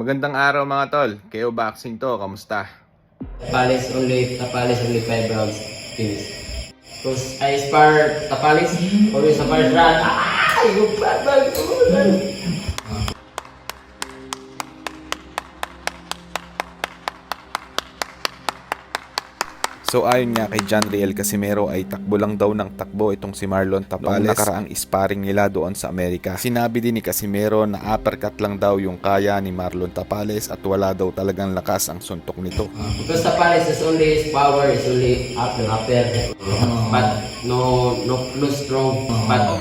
Magandang araw mga tol. KO Boxing to, kamusta? Tapalis only, Tapalis only 5 rounds finish. Because I spar Tapalis, always sa first round. Ah! Yung battle! So ayon nga kay John Riel Casimero ay takbo lang daw ng takbo itong si Marlon Tapales noong nakaraang sparring nila doon sa Amerika. Sinabi din ni Casimero na uppercut lang daw yung kaya ni Marlon Tapales at wala daw talagang lakas ang suntok nito. Because Tapalis is only his power is only upper upper. But no no no strong. But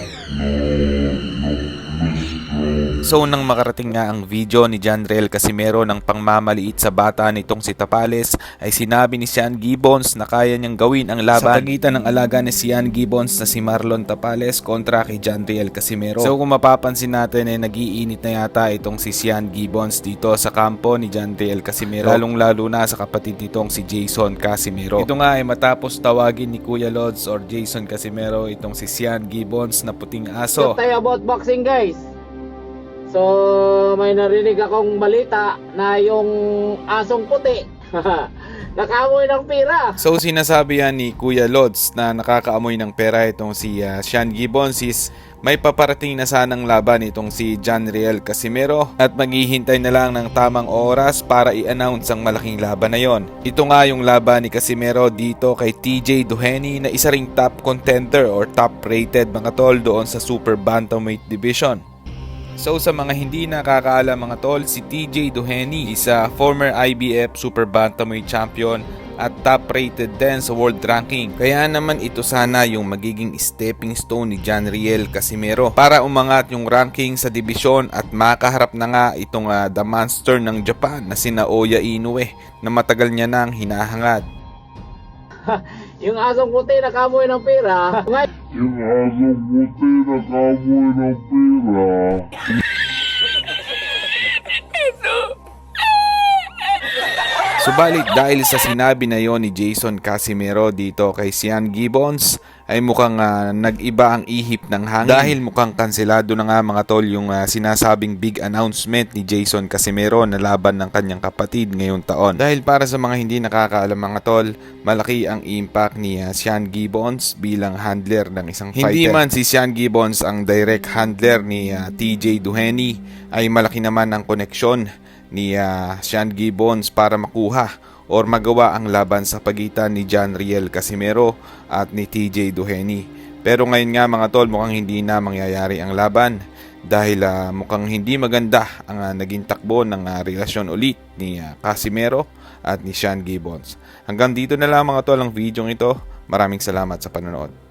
So nang makarating nga ang video ni John Riel Casimero ng pangmamaliit sa bata nitong si Tapales ay sinabi ni Sean Gibbons na kaya niyang gawin ang laban sa pagitan ng alaga ni Sean Gibbons na si Marlon Tapales kontra kay John Riel Casimero. So kung mapapansin natin ay nagiinit na yata itong si Sean Gibbons dito sa kampo ni John Riel Casimero lalong lalo na sa kapatid nitong si Jason Casimero. Ito nga ay matapos tawagin ni Kuya Lods or Jason Casimero itong si Sean Gibbons na puting aso. tayo about boxing guys. So, may narinig akong balita na yung asong puti nakamoy ng pira. So sinasabi yan ni Kuya Lods na nakakaamoy ng pera itong si uh, Sean Gibbons is may paparating na sanang laban itong si John Riel Casimero at maghihintay na lang ng tamang oras para i-announce ang malaking laban na yon. Ito nga yung laban ni Casimero dito kay TJ Duheny na isa ring top contender or top rated mga tol doon sa Super Bantamweight Division. So sa mga hindi nakakaalam mga tol, si TJ Duheny is a former IBF Super Bantamweight Champion at top rated din sa world ranking. Kaya naman ito sana yung magiging stepping stone ni John Riel Casimero para umangat yung ranking sa division at makaharap na nga itong ah, the monster ng Japan na sina Oya Inoue na matagal niya nang hinahangad. Yung asong puti nakamoy ng pira. Ngayon, Yung asong puti nakamoy ng pera. Subalit dahil sa sinabi na yon ni Jason Casimero dito kay Sian Gibbons ay mukhang ah, nag-iba ang ihip ng hangin dahil mukhang kanselado na nga mga tol yung ah, sinasabing big announcement ni Jason Casimero na laban ng kanyang kapatid ngayong taon. Dahil para sa mga hindi nakakaalam mga tol, malaki ang impact ni uh, Sian Gibbons bilang handler ng isang fighter. Hindi man si Sian Gibbons ang direct handler ni ah, TJ Duheny ay malaki naman ang koneksyon ni uh, Sean Gibbons para makuha or magawa ang laban sa pagitan ni John Riel Casimero at ni TJ Duheny. Pero ngayon nga mga tol mukhang hindi na mangyayari ang laban dahil ah, mukhang hindi maganda ang ah, naging takbo ng ah, relasyon ulit ni ah, Casimero at ni Sean Gibbons. Hanggang dito na lang mga tol ang video ito. Maraming salamat sa panonood.